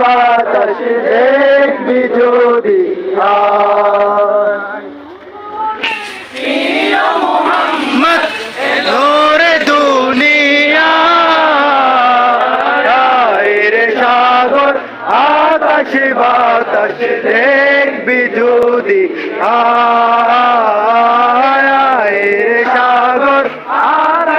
বাতাস দেখবি যদি মোহাম্মদ ধরে দুনিয়া সাগর আকাশ বাতাস দেখবি যদি আ